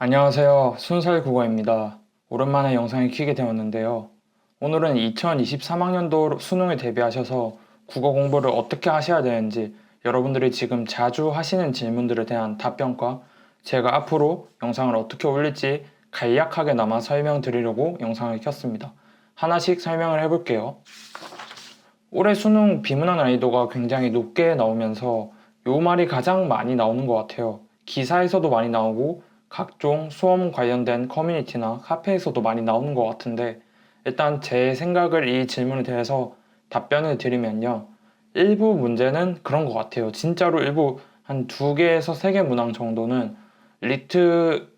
안녕하세요. 순살 국어입니다. 오랜만에 영상을 키게 되었는데요. 오늘은 2023학년도 수능에 대비하셔서 국어 공부를 어떻게 하셔야 되는지 여러분들이 지금 자주 하시는 질문들에 대한 답변과 제가 앞으로 영상을 어떻게 올릴지 간략하게나마 설명드리려고 영상을 켰습니다. 하나씩 설명을 해볼게요. 올해 수능 비문학 난이도가 굉장히 높게 나오면서 요 말이 가장 많이 나오는 것 같아요. 기사에서도 많이 나오고 각종 수험 관련된 커뮤니티나 카페에서도 많이 나오는 것 같은데 일단 제 생각을 이 질문에 대해서 답변을 드리면요. 일부 문제는 그런 것 같아요. 진짜로 일부 한 두 개에서 세 개 문항 정도는 리트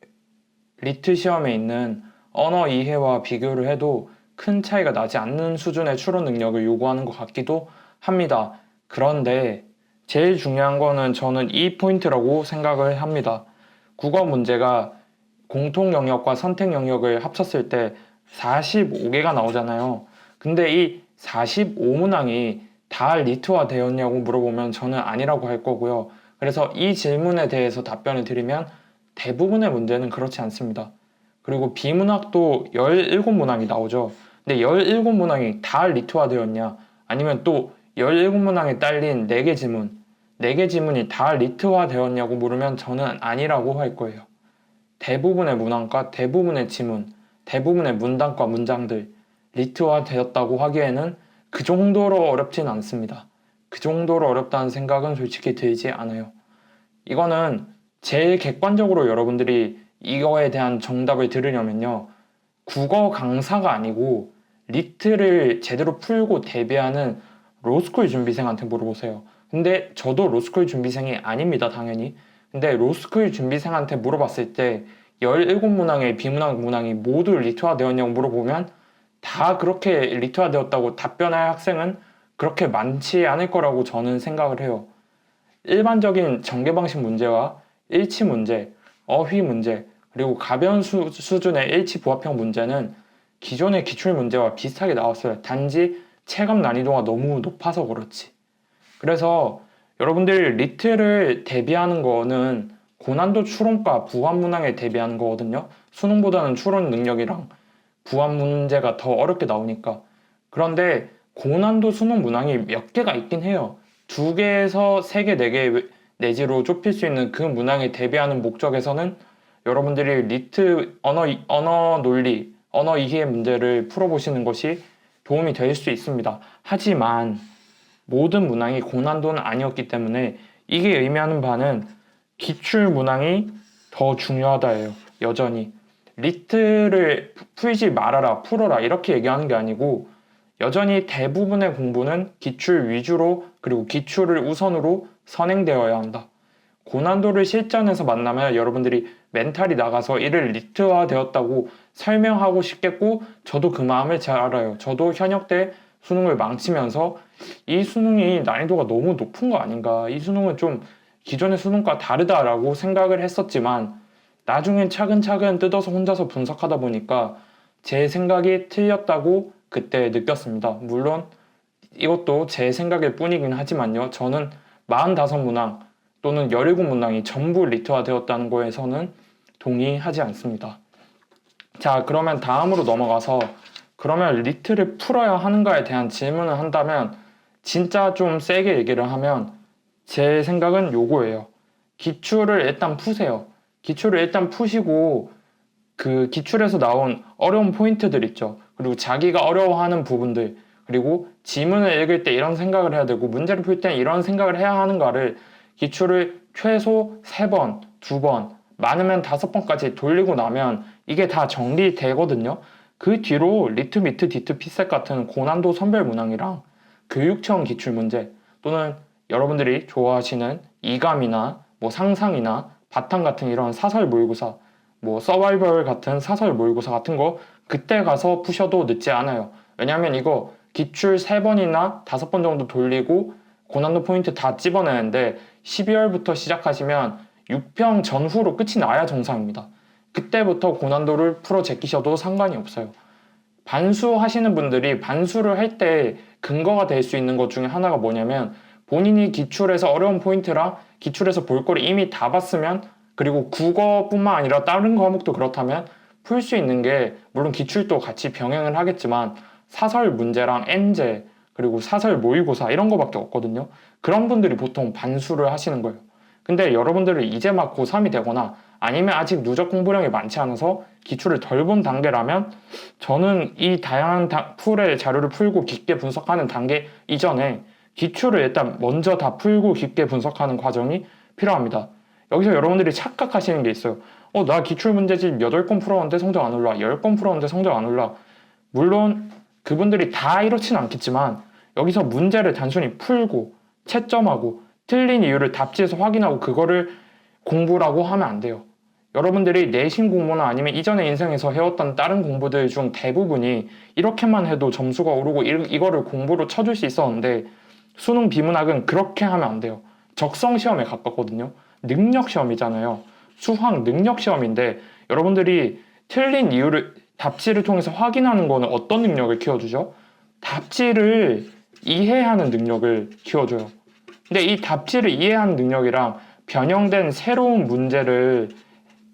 리트 시험에 있는 언어 이해와 비교를 해도 큰 차이가 나지 않는 수준의 추론 능력을 요구하는 것 같기도 합니다. 그런데 제일 중요한 거는 저는 이 포인트라고 생각을 합니다. 국어 문제가 공통 영역과 선택 영역을 합쳤을 때 45개가 나오잖아요. 근데 이 45문항이 다 리트화 되었냐고 물어보면 저는 아니라고 할 거고요. 그래서 이 질문에 대해서 답변을 드리면 대부분의 문제는 그렇지 않습니다. 그리고 비문학도 17문항이 나오죠. 근데 17문항이 다 리트화 되었냐? 아니면 또 17문항에 딸린 4개 지문, 4개 지문이 다 리트화 되었냐고 물으면 저는 아니라고 할 거예요. 대부분의 문항과 대부분의 지문, 대부분의 문단과 문장들 리트화 되었다고 하기에는 그 정도로 어렵진 않습니다. 그 정도로 어렵다는 생각은 솔직히 들지 않아요. 이거는 제일 객관적으로 여러분들이 이거에 대한 정답을 들으려면요. 국어 강사가 아니고 리트를 제대로 풀고 대비하는 로스쿨 준비생한테 물어보세요. 근데 저도 로스쿨 준비생이 아닙니다, 당연히. 근데 로스쿨 준비생한테 물어봤을 때 17문항의 비문학 문항이 모두 리트화 되었냐고 물어보면 다 그렇게 리트화 되었다고 답변할 학생은 그렇게 많지 않을 거라고 저는 생각을 해요. 일반적인 전개 방식 문제와 일치 문제, 어휘 문제, 그리고 가변 수, 수준의 일치 부합형 문제는 기존의 기출 문제와 비슷하게 나왔어요. 단지 체감 난이도가 너무 높아서 그렇지. 그래서 여러분들 리트를 대비하는 거는 고난도 추론과 부합 문항에 대비하는 거거든요. 수능보다는 추론 능력이랑 부합 문제가 더 어렵게 나오니까. 그런데 고난도 수능 문항이 몇 개가 있긴 해요. 두 개에서 세 개, 네 개 내지로 좁힐 수 있는 그 문항에 대비하는 목적에서는 여러분들이 리트 언어, 이- 언어 논리, 언어 이해 문제를 풀어보시는 것이 도움이 될 수 있습니다. 하지만 모든 문항이 고난도는 아니었기 때문에 이게 의미하는 바는 기출 문항이 더 중요하다예요. 여전히 리트를 풀지 말아라, 풀어라 이렇게 얘기하는 게 아니고 여전히 대부분의 공부는 기출 위주로 그리고 기출을 우선으로 선행되어야 한다. 고난도를 실전에서 만나면 여러분들이 멘탈이 나가서 이를 리트화 되었다고 설명하고 싶겠고 저도 그 마음을 잘 알아요. 저도 현역 때 수능을 망치면서 이 수능이 난이도가 너무 높은 거 아닌가. 이 수능은 좀 기존의 수능과 다르다라고 생각을 했었지만 나중엔 차근차근 뜯어서 혼자서 분석하다 보니까 제 생각이 틀렸다고 그때 느꼈습니다. 물론 이것도 제 생각일 뿐이긴 하지만요. 저는 45문항 또는 17문항이 전부 리트화 되었다는 거에서는 동의하지 않습니다. 자, 그러면 다음으로 넘어가서 그러면 리트를 풀어야 하는가에 대한 질문을 한다면 진짜 좀 세게 얘기를 하면 제 생각은 요거예요. 기출을 일단 푸세요. 기출을 일단 푸시고 그 기출에서 나온 어려운 포인트들 있죠. 그리고 자기가 어려워하는 부분들 그리고 지문을 읽을 때 이런 생각을 해야 되고 문제를 풀 때 이런 생각을 해야 하는가를 기출을 최소 세 번, 두 번, 많으면 다섯 번까지 돌리고 나면 이게 다 정리되거든요. 그 뒤로 리트 미트 디트 피셋 같은 고난도 선별 문항이랑 교육청 기출 문제 또는 여러분들이 좋아하시는 이감이나 뭐 상상이나 바탕 같은 이런 사설 모의고사 뭐 서바이벌 같은 사설 모의고사 같은 거 그때 가서 푸셔도 늦지 않아요. 왜냐하면 이거 기출 세 번이나 다섯 번 정도 돌리고 고난도 포인트 다 찝어내는데 12월부터 시작하시면 6평 전후로 끝이 나야 정상입니다. 그때부터 고난도를 풀어 제끼셔도 상관이 없어요. 반수 하시는 분들이 반수를 할 때 근거가 될 수 있는 것 중에 하나가 뭐냐면 본인이 기출에서 어려운 포인트랑 기출에서 볼 거를 이미 다 봤으면 그리고 국어뿐만 아니라 다른 과목도 그렇다면 풀 수 있는 게 물론 기출도 같이 병행을 하겠지만 사설 문제랑 엔제 그리고 사설 모의고사 이런 거밖에 없거든요. 그런 분들이 보통 반수를 하시는 거예요. 근데 여러분들이 이제 막 고3이 되거나 아니면 아직 누적 공부량이 많지 않아서 기출을 덜 본 단계라면 저는 이 다양한 다- 풀의 자료를 풀고 깊게 분석하는 단계 이전에 기출을 일단 먼저 다 풀고 깊게 분석하는 과정이 필요합니다. 여기서 여러분들이 착각하시는 게 있어요. 어, 나 기출 문제집 8건 풀었는데 성적 안 올라. 10건 풀었는데 성적 안 올라. 물론 그분들이 다 이렇지는 않겠지만 여기서 문제를 단순히 풀고 채점하고 틀린 이유를 답지에서 확인하고 그거를 공부라고 하면 안 돼요. 여러분들이 내신 공부나 아니면 이전의 인생에서 해왔던 다른 공부들 중 대부분이 이렇게만 해도 점수가 오르고 이- 이거를 공부로 쳐줄 수 있었는데 수능 비문학은 그렇게 하면 안 돼요. 적성 시험에 가깝거든요. 능력 시험이잖아요. 수학 능력 시험인데 여러분들이 틀린 이유를 답지를 통해서 확인하는 거는 어떤 능력을 키워주죠? 답지를 이해하는 능력을 키워줘요. 근데 이 답지를 이해하는 능력이랑 변형된 새로운 문제를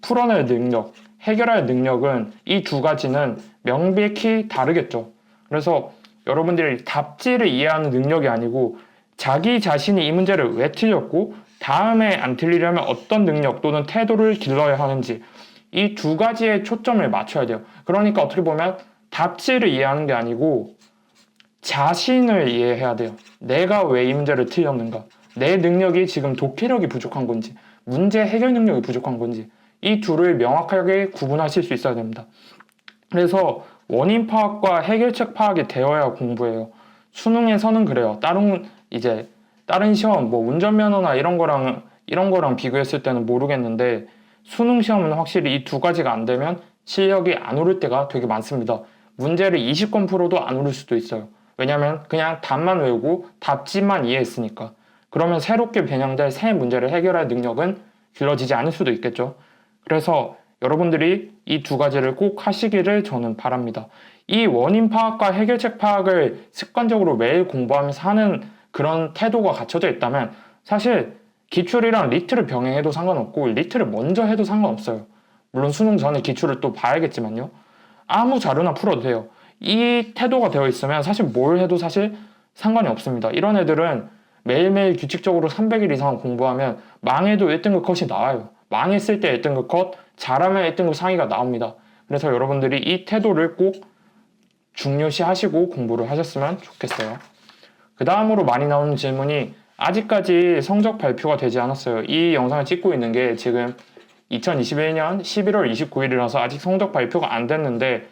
풀어낼 능력, 해결할 능력은 이 두 가지는 명백히 다르겠죠. 그래서 여러분들이 답지를 이해하는 능력이 아니고 자기 자신이 이 문제를 왜 틀렸고 다음에 안 틀리려면 어떤 능력 또는 태도를 길러야 하는지 이 두 가지에 초점을 맞춰야 돼요. 그러니까 어떻게 보면 답지를 이해하는 게 아니고 자신을 이해해야 돼요. 내가 왜 이 문제를 틀렸는가? 내 능력이 지금 독해력이 부족한 건지, 문제 해결 능력이 부족한 건지, 이 둘을 명확하게 구분하실 수 있어야 됩니다. 그래서 원인 파악과 해결책 파악이 되어야 공부해요. 수능에서는 그래요. 다른 이제 다른 시험 뭐 운전면허나 이런 거랑 이런 거랑 비교했을 때는 모르겠는데 수능 시험은 확실히 이 두 가지가 안 되면 실력이 안 오를 때가 되게 많습니다. 문제를 20건 풀어도 안 오를 수도 있어요. 왜냐면 그냥 답만 외우고 답지만 이해했으니까. 그러면 새롭게 변형될 새 문제를 해결할 능력은 길러지지 않을 수도 있겠죠. 그래서 여러분들이 이 두 가지를 꼭 하시기를 저는 바랍니다. 이 원인 파악과 해결책 파악을 습관적으로 매일 공부하면서 하는 그런 태도가 갖춰져 있다면 사실 기출이랑 리트를 병행해도 상관없고 리트를 먼저 해도 상관없어요. 물론 수능 전에 기출을 또 봐야겠지만요. 아무 자료나 풀어도 돼요. 이 태도가 되어 있으면 사실 뭘 해도 사실 상관이 없습니다. 이런 애들은 매일매일 규칙적으로 300일 이상 공부하면 망해도 1등급 컷이 나와요. 망했을 때 1등급 컷, 잘하면 1등급 상위가 나옵니다. 그래서 여러분들이 이 태도를 꼭 중요시 하시고 공부를 하셨으면 좋겠어요. 그 다음으로 많이 나오는 질문이 아직까지 성적 발표가 되지 않았어요. 이 영상을 찍고 있는 게 지금 2021년 11월 29일이라서 아직 성적 발표가 안 됐는데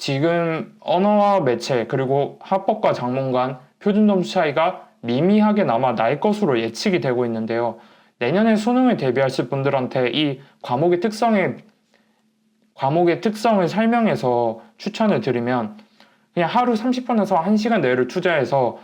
지금 언어와 매체 그리고 합법과 장문 간 표준 점수 차이가 미미하게 남아 날 것으로 예측이 되고 있는데요. 내년에 수능을 대비하실 분들한테 이 과목의 특성에 과목의 특성을 설명해서 추천을 드리면 그냥 하루 30분에서 1시간 내를 투자해서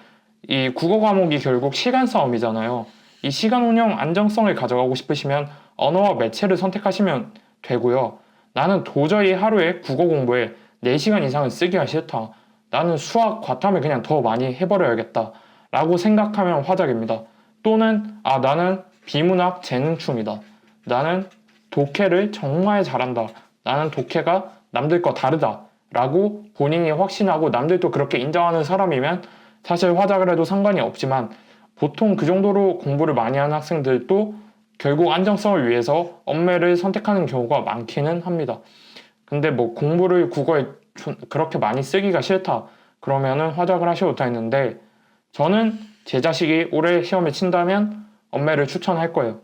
이 국어 과목이 결국 시간 싸움이잖아요. 이 시간 운영 안정성을 가져가고 싶으시면 언어와 매체를 선택하시면 되고요. 나는 도저히 하루에 국어 공부에 4시간 이상은 쓰기가 싫다. 나는 수학 과탐을 그냥 더 많이 해버려야겠다. 라고 생각하면 화작입니다. 또는 아 나는 비문학 재능충이다. 나는 독해를 정말 잘한다. 나는 독해가 남들과 다르다. 라고 본인이 확신하고 남들도 그렇게 인정하는 사람이면 사실 화작을 해도 상관이 없지만 보통 그 정도로 공부를 많이 하는 학생들도 결국 안정성을 위해서 엄매를 선택하는 경우가 많기는 합니다. 근데 뭐 공부를 국어에 좀 그렇게 많이 쓰기가 싫다. 그러면은 화작을 하셔도 되는데 저는 제 자식이 올해 시험에 친다면 엄매를 추천할 거예요.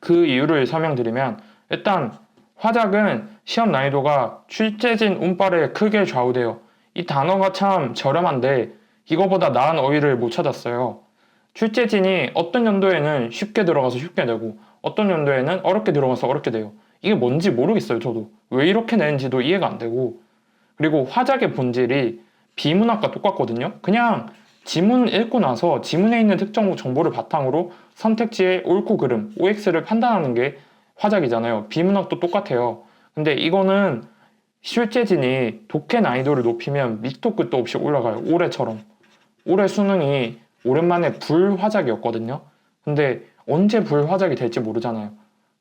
그 이유를 설명드리면 일단 화작은 시험 난이도가 출제진 운빨에 크게 좌우돼요. 이 단어가 참 저렴한데 이거보다 나은 어휘를 못 찾았어요. 출제진이 어떤 연도에는 쉽게 들어가서 쉽게 되고 어떤 연도에는 어렵게 들어가서 어렵게 돼요. 이게 뭔지 모르겠어요, 저도. 왜 이렇게 내는지도 이해가 안 되고. 그리고 화작의 본질이 비문학과 똑같거든요. 그냥 지문 읽고 나서 지문에 있는 특정 정보를 바탕으로 선택지의 옳고 그름, OX를 판단하는 게 화작이잖아요. 비문학도 똑같아요. 근데 이거는 실제진이 독해 난이도를 높이면 밑도 끝도 없이 올라가요. 올해처럼. 올해 수능이 오랜만에 불화작이었거든요. 근데 언제 불화작이 될지 모르잖아요.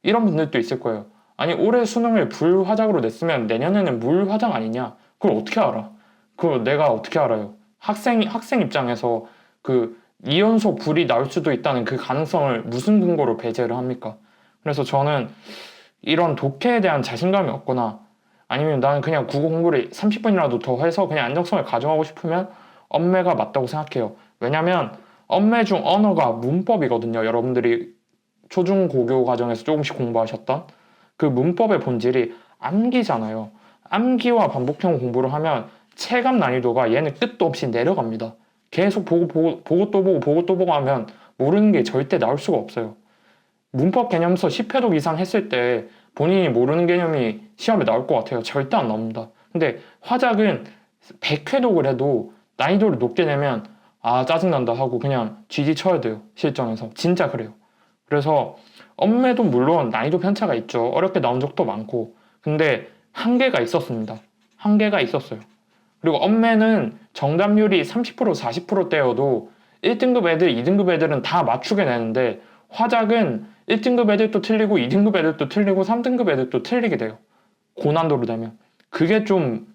이런 분들도 있을 거예요. 아니 올해 수능을 불화작으로 냈으면 내년에는 물화작 아니냐? 그걸 어떻게 알아? 그걸 내가 어떻게 알아요? 학생 학생 입장에서 그 이연속 불이 나올 수도 있다는 그 가능성을 무슨 근거로 배제를 합니까? 그래서 저는 이런 독해에 대한 자신감이 없거나 아니면 나는 그냥 국어 공부를 30분이라도 더 해서 그냥 안정성을 가져가고 싶으면 엄매가 맞다고 생각해요. 왜냐면 엄매 중 언어가 문법이거든요. 여러분들이 초중 고교 과정에서 조금씩 공부하셨던 그 문법의 본질이 암기잖아요. 암기와 반복형 공부를 하면 체감 난이도가 얘는 끝도 없이 내려갑니다. 계속 보고 보고 보고 또 보고 보고 또 보고 하면 모르는 게 절대 나올 수가 없어요. 문법 개념서 10회독 이상 했을 때 본인이 모르는 개념이 시험에 나올 것 같아요. 절대 안 나옵니다. 근데 화작은 100회독을 해도 난이도를 높게 내면 아 짜증난다 하고 그냥 쥐지 쳐야 돼요. 실전에서. 진짜 그래요. 그래서 엄매도 물론 난이도 편차가 있죠. 어렵게 나온 적도 많고. 근데 한계가 있었습니다. 한계가 있었어요. 그리고 엄매는 정답률이 30% 40%대여도 1등급 애들, 2등급 애들은 다 맞추게 내는데 화작은 1등급 애들도 틀리고 2등급 애들도 틀리고 3등급 애들도 틀리게 돼요. 고난도로 되면. 그게 좀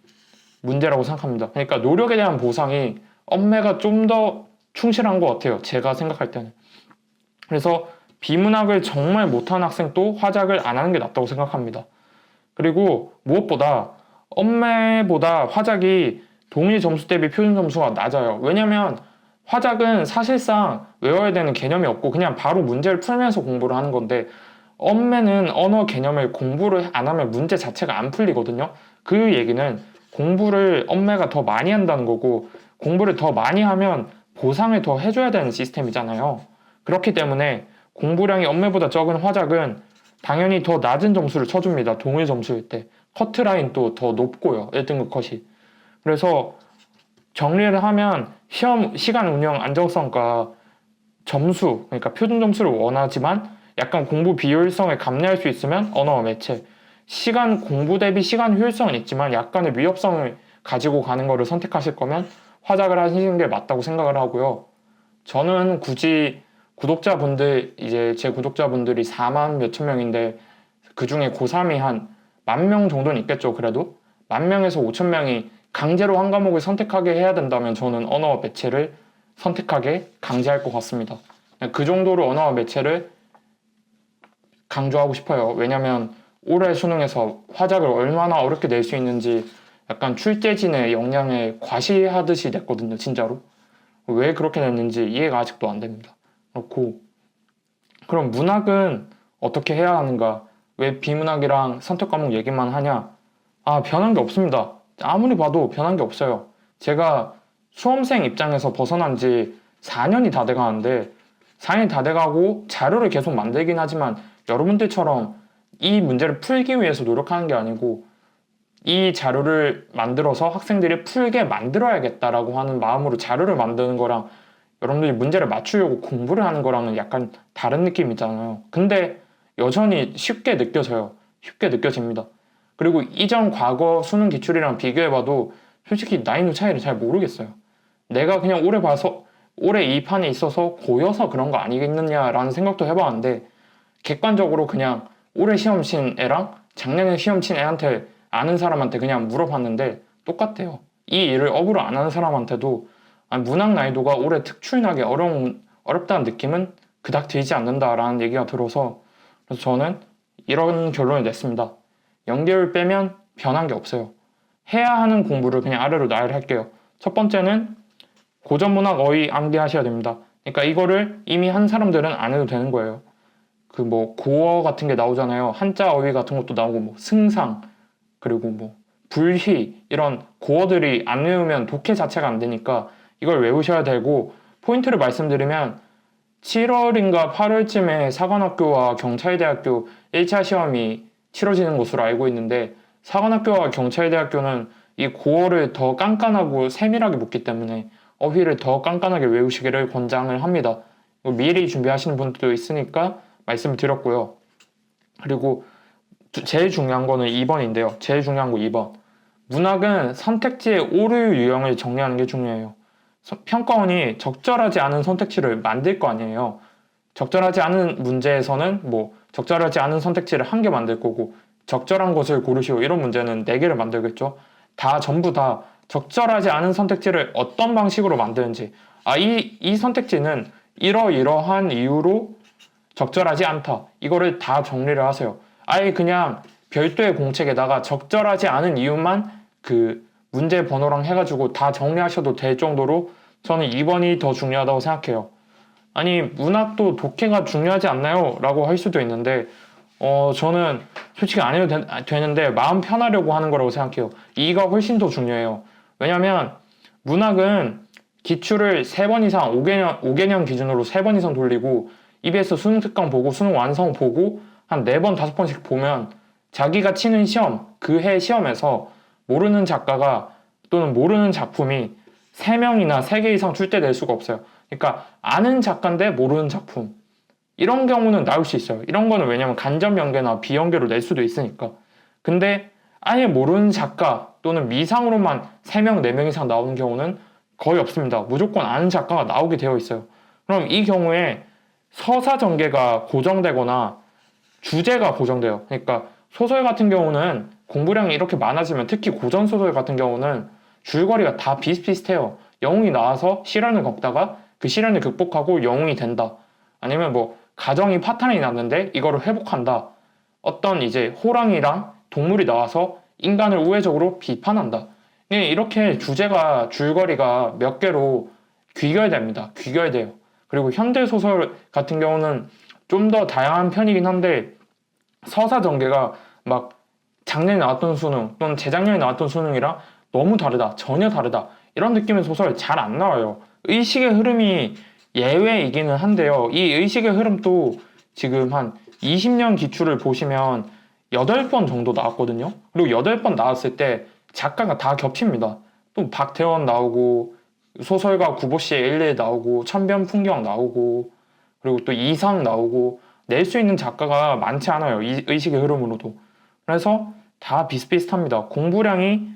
문제라고 생각합니다. 그러니까 노력에 대한 보상이 엄매가 좀 더 충실한 것 같아요. 제가 생각할 때는. 그래서 비문학을 정말 못하는 학생도 화작을 안 하는 게 낫다고 생각합니다. 그리고 무엇보다 엄매보다 화작이 동일 점수 대비 표준 점수가 낮아요. 왜냐면 화작은 사실상 외워야 되는 개념이 없고 그냥 바로 문제를 풀면서 공부를 하는 건데 엄매는 언어 개념을 공부를 안 하면 문제 자체가 안 풀리거든요. 그 얘기는 공부를 엄매가 더 많이 한다는 거고 공부를 더 많이 하면 보상을 더 해줘야 되는 시스템이잖아요. 그렇기 때문에 공부량이 엄매보다 적은 화작은 당연히 더 낮은 점수를 쳐줍니다. 동일 점수일 때. 커트라인도 더 높고요. 1등급 컷이. 그래서 정리를 하면 시험 시간 운영 안정성과 점수, 그러니까 표준 점수를 원하지만 약간 공부 비효율성을 감내할 수 있으면 언어와 매체. 시간 공부 대비 시간 효율성은 있지만 약간의 위협성을 가지고 가는 거를 선택하실 거면 화작을 하시는 게 맞다고 생각을 하고요. 저는 굳이 구독자분들 이제 제 구독자분들이 4만 몇천 명인데 그 중에 고3이 한 만 명 정도는 있겠죠. 그래도 만 명에서 5천 명이 강제로 한 과목을 선택하게 해야 된다면 저는 언어와 매체를 선택하게 강제할 것 같습니다. 그 정도로 언어와 매체를 강조하고 싶어요. 왜냐면 올해 수능에서 화작을 얼마나 어렵게 낼 수 있는지 약간 출제진의 역량을 과시하듯이 냈거든요. 진짜로. 왜 그렇게 냈는지 이해가 아직도 안 됩니다. 그렇고 그럼 문학은 어떻게 해야 하는가? 왜 비문학이랑 선택 과목 얘기만 하냐? 아 변한 게 없습니다. 아무리 봐도 변한 게 없어요. 제가 수험생 입장에서 벗어난 지 4년이 다 돼가는데 4년이 다 돼가고 자료를 계속 만들긴 하지만 여러분들처럼 이 문제를 풀기 위해서 노력하는 게 아니고 이 자료를 만들어서 학생들이 풀게 만들어야겠다라고 하는 마음으로 자료를 만드는 거랑 여러분들이 문제를 맞추려고 공부를 하는 거랑은 약간 다른 느낌이잖아요. 근데 여전히 쉽게 느껴져요. 쉽게 느껴집니다. 그리고 이전 과거 수능 기출이랑 비교해봐도 솔직히 난이도 차이를 잘 모르겠어요. 내가 그냥 올해 봐서 올해 이 판에 있어서 고여서 그런 거 아니겠느냐라는 생각도 해봤는데 객관적으로 그냥 올해 시험 친 애랑 작년에 시험 친 애한테 아는 사람한테 그냥 물어봤는데 똑같아요. 이 일을 업으로 안 하는 사람한테도 문학 난이도가 올해 특출나게 어려운 어렵다는 느낌은 그닥 들지 않는다라는 얘기가 들어서 그래서 저는 이런 결론을 냈습니다. 연계를 빼면 변한 게 없어요. 해야 하는 공부를 그냥 아래로 나열할게요. 첫 번째는 고전문학 어휘 암기하셔야 됩니다. 그러니까 이거를 이미 한 사람들은 안 해도 되는 거예요. 그 뭐 고어 같은 게 나오잖아요. 한자 어휘 같은 것도 나오고 뭐 승상 그리고 뭐 불희 이런 고어들이 안 외우면 독해 자체가 안 되니까 이걸 외우셔야 되고 포인트를 말씀드리면 7월인가 8월쯤에 사관학교와 경찰대학교 1차 시험이 치러지는 것으로 알고 있는데 사관학교와 경찰대학교는 이 고어를 더 깐깐하고 세밀하게 묻기 때문에 어휘를 더 깐깐하게 외우시기를 권장을 합니다. 미리 준비하시는 분들도 있으니까 말씀을 드렸고요. 그리고 두- 제일 중요한 거는 2번인데요. 제일 중요한 거 2번. 문학은 선택지의 오류 유형을 정리하는 게 중요해요. 서- 평가원이 적절하지 않은 선택지를 만들 거 아니에요. 적절하지 않은 문제에서는 뭐 적절하지 않은 선택지를 한 개 만들 거고 적절한 것을 고르시오 이런 문제는 네 개를 만들겠죠. 다 전부 다 적절하지 않은 선택지를 어떤 방식으로 만드는지 아이이 선택지는 이러이러한 이유로 적절하지 않다 이거를 다 정리를 하세요. 아예 그냥 별도의 공책에다가 적절하지 않은 이유만 그 문제 번호랑 해가지고 다 정리하셔도 될 정도로 저는 2번이 더 중요하다고 생각해요. 아니 문학도 독해가 중요하지 않나요? 라고 할 수도 있는데 어 저는 솔직히 안 해도 되, 되는데 마음 편하려고 하는 거라고 생각해요. 이가 훨씬 더 중요해요. 왜냐면 문학은 기출을 3번 이상 5개년, 5개년 기준으로 3번 이상 돌리고 EBS 수능 특강 보고 수능 완성 보고 한 4번, 5번씩 보면 자기가 치는 시험, 그 해 시험에서 모르는 작가가 또는 모르는 작품이 3명이나 3개 이상 출제될 수가 없어요. 그러니까 아는 작가인데 모르는 작품. 이런 경우는 나올 수 있어요. 이런 거는 왜냐면 간접 연계나 비연계로 낼 수도 있으니까. 근데 아예 모르는 작가 또는 미상으로만 3명, 4명 이상 나오는 경우는 거의 없습니다. 무조건 아는 작가가 나오게 되어 있어요. 그럼 이 경우에 서사 전개가 고정되거나 주제가 고정돼요. 그러니까 소설 같은 경우는 공부량이 이렇게 많아지면 특히 고전 소설 같은 경우는 줄거리가 다 비슷비슷해요. 영웅이 나와서 시련을 겪다가 그 시련을 극복하고 영웅이 된다. 아니면 뭐 가정이 파탄이 났는데 이거를 회복한다. 어떤 이제 호랑이랑 동물이 나와서 인간을 우회적으로 비판한다. 예, 이렇게 주제가 줄거리가 몇 개로 귀결됩니다. 귀결돼요. 그리고 현대 소설 같은 경우는 좀 더 다양한 편이긴 한데 서사 전개가 막 작년에 나왔던 수능 또는 재작년에 나왔던 수능이랑 너무 다르다. 전혀 다르다. 이런 느낌의 소설 잘 안 나와요. 의식의 흐름이 예외이기는 한데요. 이 의식의 흐름도 지금 한 20년 기출을 보시면 8번 정도 나왔거든요. 그리고 8번 나왔을 때 작가가 다 겹칩니다. 또 박태원 나오고 소설가 구보씨의 일일 나오고 천변 풍경 나오고 그리고 또 이상 나오고 낼 수 있는 작가가 많지 않아요. 이 의식의 흐름으로도. 그래서 다 비슷비슷합니다. 공부량이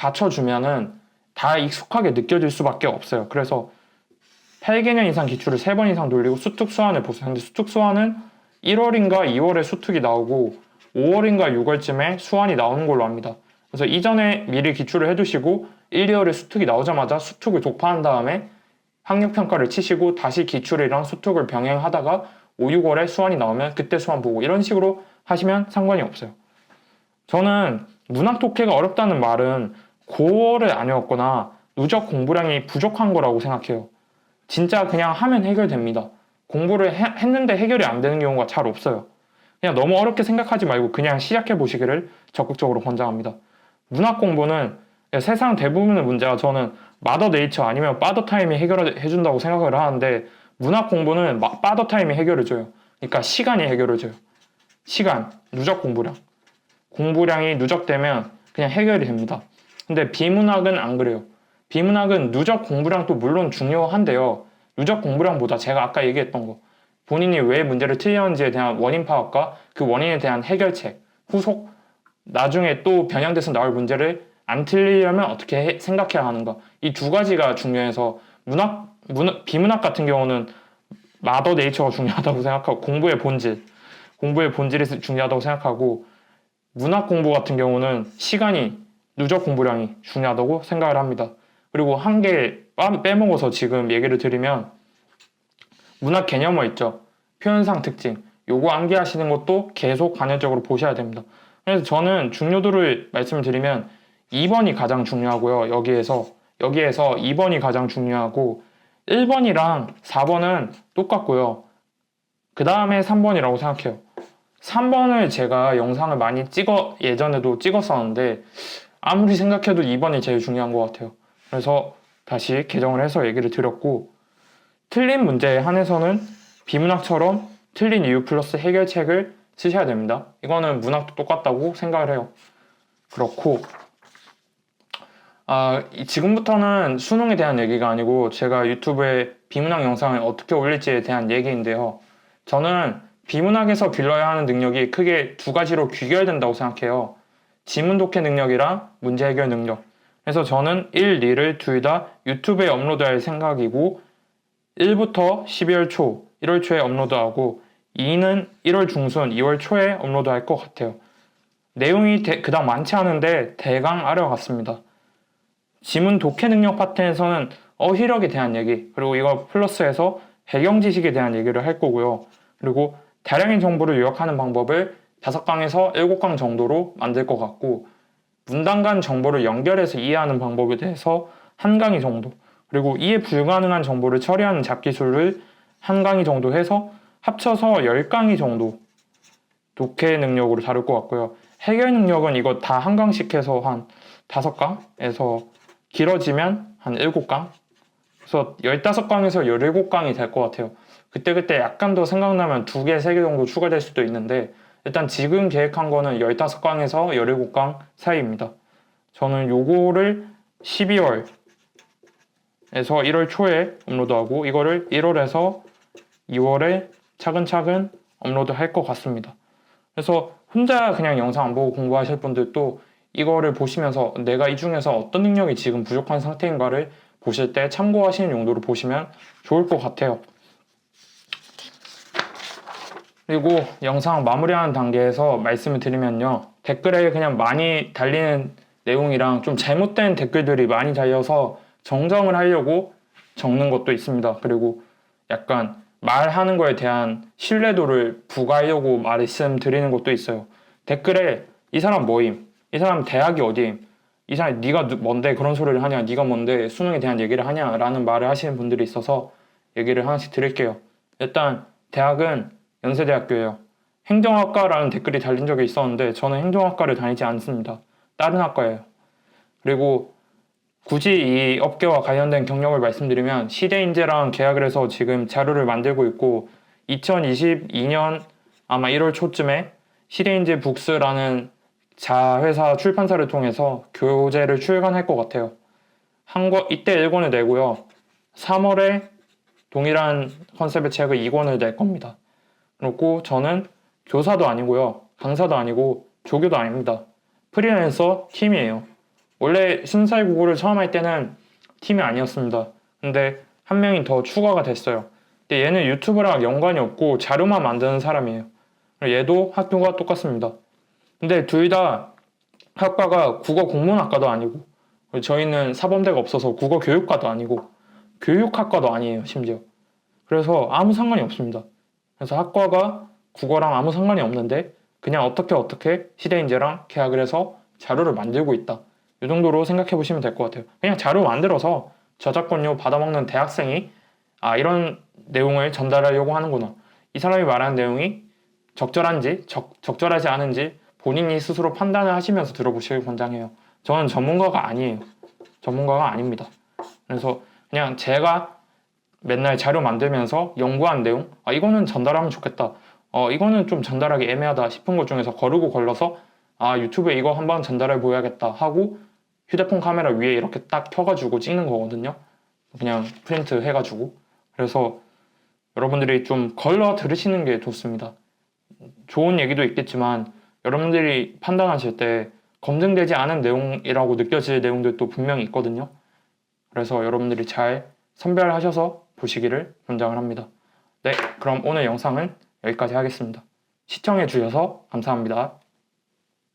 받쳐주면은 다 익숙하게 느껴질 수밖에 없어요. 그래서 8개년 이상 기출을 3번 이상 돌리고 수특 수완을 보세요. 근데 수특 수완은 1월인가 2월에 수특이 나오고 5월인가 6월쯤에 수완이 나오는 걸로 압니다. 그래서 이전에 미리 기출을 해두시고 1, 2월에 수특이 나오자마자 수특을 독파한 다음에 학력평가를 치시고 다시 기출이랑 수특을 병행하다가 5, 6월에 수완이 나오면 그때 수완 보고 이런 식으로 하시면 상관이 없어요. 저는 문학 독해가 어렵다는 말은 고어를 안 외웠거나 누적 공부량이 부족한 거라고 생각해요. 진짜 그냥 하면 해결됩니다. 공부를 해- 했는데 해결이 안 되는 경우가 잘 없어요. 그냥 너무 어렵게 생각하지 말고 그냥 시작해 보시기를 적극적으로 권장합니다. 문학 공부는 세상 대부분의 문제가 저는 마더 네이처 아니면 파더 타임이 해결해 준다고 생각을 하는데 문학 공부는 마- 파더 타임이 해결해 줘요. 그러니까 시간이 해결해 줘요. 시간, 누적 공부량. 공부량이 누적되면 그냥 해결이 됩니다. 근데 비문학은 안 그래요. 비문학은 누적 공부량도 물론 중요한데요. 누적 공부량보다 제가 아까 얘기했던 거 본인이 왜 문제를 틀렸는지에 대한 원인 파악과 그 원인에 대한 해결책, 후속 나중에 또 변형돼서 나올 문제를 안 틀리려면 어떻게 해- 생각해야 하는가 이 두 가지가 중요해서 문학, 문학 비문학 같은 경우는 마더 네이처가 중요하다고 생각하고 공부의 본질 공부의 본질이 중요하다고 생각하고 문학 공부 같은 경우는 시간이 누적 공부량이 중요하다고 생각을 합니다. 그리고 한 개 빼먹어서 지금 얘기를 드리면 문학 개념어 있죠. 표현상 특징. 요거 암기하시는 것도 계속 관여적으로 보셔야 됩니다. 그래서 저는 중요도를 말씀을 드리면 2번이 가장 중요하고요. 여기에서 여기에서 2번이 가장 중요하고 1번이랑 4번은 똑같고요. 그 다음에 3번이라고 생각해요. 3번을 제가 영상을 많이 찍어 예전에도 찍었었는데 아무리 생각해도 2번이 제일 중요한 것 같아요. 그래서 다시 개정을 해서 얘기를 드렸고 틀린 문제에 한해서는 비문학처럼 틀린 이유 플러스 해결책을 쓰셔야 됩니다. 이거는 문학도 똑같다고 생각을 해요. 그렇고 아, 이- 지금부터는 수능에 대한 얘기가 아니고 제가 유튜브에 비문학 영상을 어떻게 올릴지에 대한 얘기인데요. 저는 비문학에서 길러야 하는 능력이 크게 두 가지로 귀결된다고 생각해요. 지문 독해 능력이랑 문제 해결 능력. 그래서 저는 1, 2를 둘 다 유튜브에 업로드할 생각이고 1부터 12월 초, 1월 초에 업로드하고 2는 1월 중순, 2월 초에 업로드할 것 같아요. 내용이 대- 그닥 많지 않은데 대강 알아갔습니다. 지문 독해 능력 파트에서는 어휘력에 대한 얘기, 그리고 이거 플러스해서 배경 지식에 대한 얘기를 할 거고요. 그리고 다량의 정보를 요약하는 방법을 5강에서 7강 정도로 만들 것 같고, 문단 간 정보를 연결해서 이해하는 방법에 대해서 한 강의 정도, 그리고 이해 불가능한 정보를 처리하는 잡기술을 한 강의 정도 해서 합쳐서 10강의 정도 독해 능력으로 다룰 것 같고요. 해결 능력은 이거 다 한 강씩 해서 한 5강에서 길어지면 한 7강? 그래서 15강에서 17강이 될 것 같아요. 그때그때 약간 더 생각나면 2개, 3개 정도 추가될 수도 있는데 일단 지금 계획한 거는 15강에서 17강 사이입니다. 저는 요거를 12월에서 1월 초에 업로드하고 이거를 1월에서 2월에 차근차근 업로드 할 것 같습니다. 그래서 혼자 그냥 영상 안 보고 공부하실 분들도 이거를 보시면서 내가 이 중에서 어떤 능력이 지금 부족한 상태인가를 보실 때 참고하시는 용도로 보시면 좋을 것 같아요. 그리고 영상 마무리하는 단계에서 말씀을 드리면요. 댓글에 그냥 많이 달리는 내용이랑 좀 잘못된 댓글들이 많이 달려서 정정을 하려고 적는 것도 있습니다. 그리고 약간 말하는 거에 대한 신뢰도를 부과하려고 말씀드리는 것도 있어요. 댓글에 이 사람 뭐임? 이 사람 대학이 어디임? 이 사람 네가 누- 뭔데 그런 소리를 하냐? 네가 뭔데 수능에 대한 얘기를 하냐? 라는 말을 하시는 분들이 있어서 얘기를 하나씩 드릴게요. 일단 대학은 연세대학교예요. 행정학과라는 댓글이 달린 적이 있었는데 저는 행정학과를 다니지 않습니다. 다른 학과예요. 그리고 굳이 이 업계와 관련된 경력을 말씀드리면 시대인재랑 계약을 해서 지금 자료를 만들고 있고 2022년 아마 1월 초쯤에 시대인재 북스라는 자회사 출판사를 통해서 교재를 출간할 것 같아요. 한 권, 이때 1권을 내고요. 3월에 동일한 컨셉의 책을 2권을 낼 겁니다. 그리고 저는 교사도 아니고요. 강사도 아니고 조교도 아닙니다. 프리랜서 팀이에요. 원래 순살 구구를 처음 할 때는 팀이 아니었습니다. 근데 한 명이 더 추가가 됐어요. 근데 얘는 유튜브랑 연관이 없고 자료만 만드는 사람이에요. 얘도 학교가 똑같습니다. 근데 둘 다 학과가 국어 국문학과도 아니고 저희는 사범대가 없어서 국어 교육과도 아니고 교육학과도 아니에요 심지어. 그래서 아무 상관이 없습니다. 그래서 학과가 국어랑 아무 상관이 없는데 그냥 어떻게 어떻게 시대인재랑 계약을 해서 자료를 만들고 있다. 이 정도로 생각해 보시면 될 것 같아요. 그냥 자료 만들어서 저작권료 받아먹는 대학생이 아 이런 내용을 전달하려고 하는구나. 이 사람이 말하는 내용이 적절한지 적, 적절하지 않은지 본인이 스스로 판단을 하시면서 들어보시길 권장해요. 저는 전문가가 아니에요. 전문가가 아닙니다. 그래서 그냥 제가 맨날 자료 만들면서 연구한 내용, 아, 이거는 전달하면 좋겠다. 어, 이거는 좀 전달하기 애매하다 싶은 것 중에서 거르고 걸러서 아, 유튜브에 이거 한번 전달해 보여야겠다 하고 휴대폰 카메라 위에 이렇게 딱 켜가지고 찍는 거거든요. 그냥 프린트 해가지고. 그래서 여러분들이 좀 걸러 들으시는 게 좋습니다. 좋은 얘기도 있겠지만 여러분들이 판단하실 때 검증되지 않은 내용이라고 느껴질 내용들도 분명히 있거든요. 그래서 여러분들이 잘 선별하셔서 보시기를 권장을 합니다. 네, 그럼 오늘 영상은 여기까지 하겠습니다. 시청해 주셔서 감사합니다.